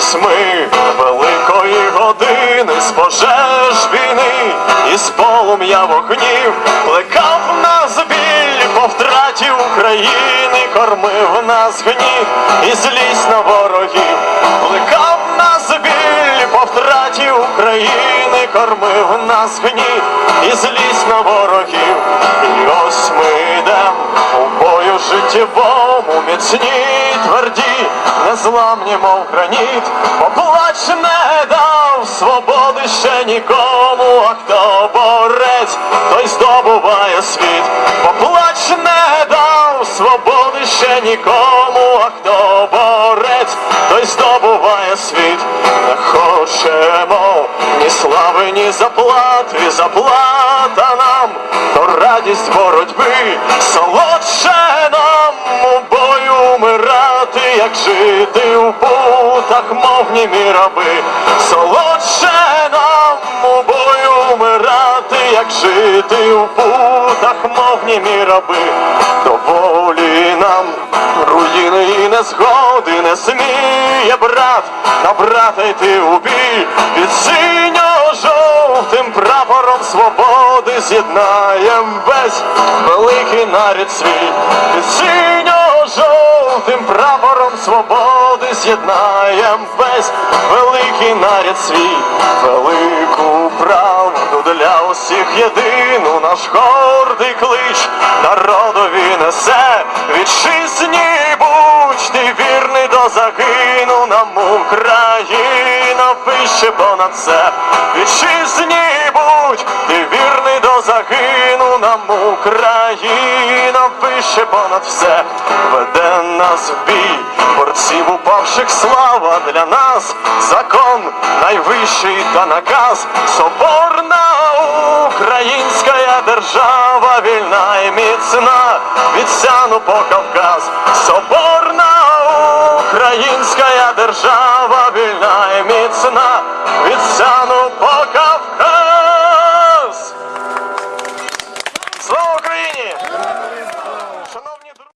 ось ми великої години з пожеж війни і з полум'я вогнів плекав нас біль по втраті України, кормив нас гнів і злість на ворогів, плекав нас біль по втраті України, кормив нас гнів і злість на ворогів. І ось ми йдем у бою життєвому, міцні тверді, незламні, мов граніт, поплач не дав свободи ще нікому, а хто борець, той здобуває світ, поплач не дав свободи ще нікому, а хто борець, той здобуває світ, не хочемо ні слави, ні заплати, заплата нам, то радість боротьби, солодше нам у бою умирати, як жити у путах, мов німі раби, солодше нам у бою умирати, як жити у путах, мов німі раби, доволі нам руїни і незгоди не сміє брат, на брата йти у бій. Під синьо-жовтим прапором свободи з'єднаєм весь великий нарід свій. Під синьо-жовтим прапором свободи з'єднаєм весь великий наряд свій, велику правду для усіх єдину наш гордий клич народові несе. Вітчизні будь ти вірний до загину нам Україна вище понад все вітчизні будь? Ти вірний до загину нам Україна. Вище понад все. Веде нас в бій. Борців упавших слава для нас. Закон найвищий та наказ. Соборна українська держава вільна і міцна. Від Сяну по Кавказ. Соборна українська держава міцна від по...